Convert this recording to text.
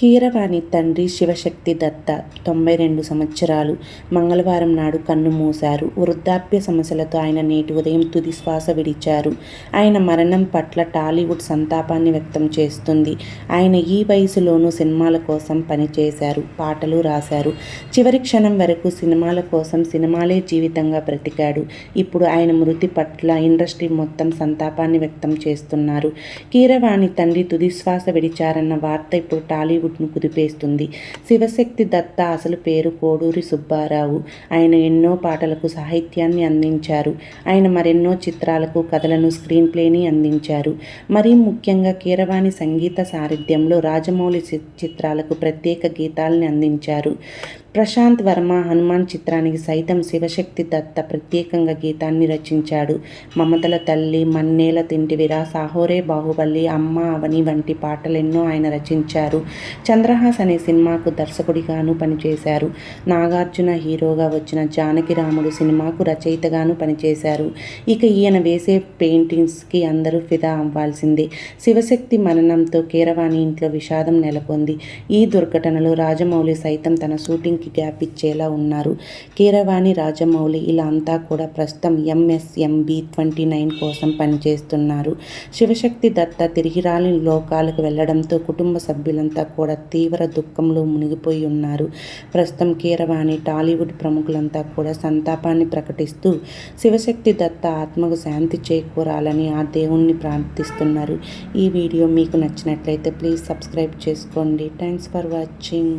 కీరవాణి తండ్రి శివశక్తి దత్త తొంభై రెండు సంవత్సరాలు మంగళవారం నాడు కన్ను మూశారు. వృద్ధాప్య సమస్యలతో ఆయన నేటి ఉదయం తుది శ్వాస విడిచారు. ఆయన మరణం పట్ల టాలీవుడ్ సంతాపాన్ని వ్యక్తం చేస్తుంది. ఆయన ఈ వయసులోనూ సినిమాల కోసం పనిచేశారు పాటలు రాశారు. చివరి క్షణం వరకు సినిమాల కోసం సినిమాలే జీవితంగా బ్రతికాడు. ఇప్పుడు ఆయన మృతి పట్ల ఇండస్ట్రీ మొత్తం సంతాపాన్ని వ్యక్తం చేస్తున్నారు. కీరవాణి తండ్రి తుది శ్వాస విడిచారన్న వార్త ఇప్పుడు టాలీవుడ్ టాలీవుడ్ను కుదిపేస్తుంది శివశక్తి దత్త అసలు పేరు కోడూరి సుబ్బారావు. ఆయన ఎన్నో పాటలకు సాహిత్యాన్ని అందించారు. ఆయన మరెన్నో చిత్రాలకు కథలను స్క్రీన్ ప్లేని అందించారు. మరీ ముఖ్యంగా కీరవాణి సంగీత సారథ్యంలో రాజమౌళి చిత్రాలకు ప్రత్యేక గీతాల్ని అందించారు. ప్రశాంత్ వర్మ హనుమాన్ చిత్రానికి సైతం శివశక్తి దత్త ప్రత్యేకంగా గీతాన్ని రచించాడు. మమతల తల్లి మన్నేల తింటివిరా సాహోరే బాహుబలి అమ్మ అవని వంటి పాటలెన్నో ఆయన రచించారు. చంద్రహాస్ అనే సినిమాకు దర్శకుడిగాను పనిచేశారు. నాగార్జున హీరోగా వచ్చిన జానకిరాముడు సినిమాకు రచయితగాను పనిచేశారు. ఇక ఈయన వేసే పెయింటింగ్స్కి అందరూ ఫిదా అవ్వాల్సిందే. శివశక్తి మరణంతో కీరవాణి ఇంట్లో విషాదం నెలకొంది. ఈ దుర్ఘటనలో రాజమౌళి సైతం తన షూటింగ్ కి గ్యాప్ ఇచ్చేలా ఉన్నారు. కీరవాణి రాజమౌళి ఇలా అంతా కూడా ప్రస్తుతం ఎంఎస్ఎంబి ట్వంటీ నైన్ కోసం పనిచేస్తున్నారు. శివశక్తి దత్త తిరిగి రాలిన లోకాలకు వెళ్ళడంతో కుటుంబ సభ్యులంతా కూడా తీవ్ర దుఃఖంలో మునిగిపోయి ఉన్నారు. ప్రస్తుతం కీరవాణి టాలీవుడ్ ప్రముఖులంతా కూడా సంతాపాన్ని ప్రకటిస్తూ శివశక్తి దత్త ఆత్మకు శాంతి చేకూరాలని ఆ దేవుణ్ణి ప్రార్థిస్తున్నారు. ఈ వీడియో మీకు నచ్చినట్లయితే ప్లీజ్ సబ్స్క్రైబ్ చేసుకోండి. Thanks for watching.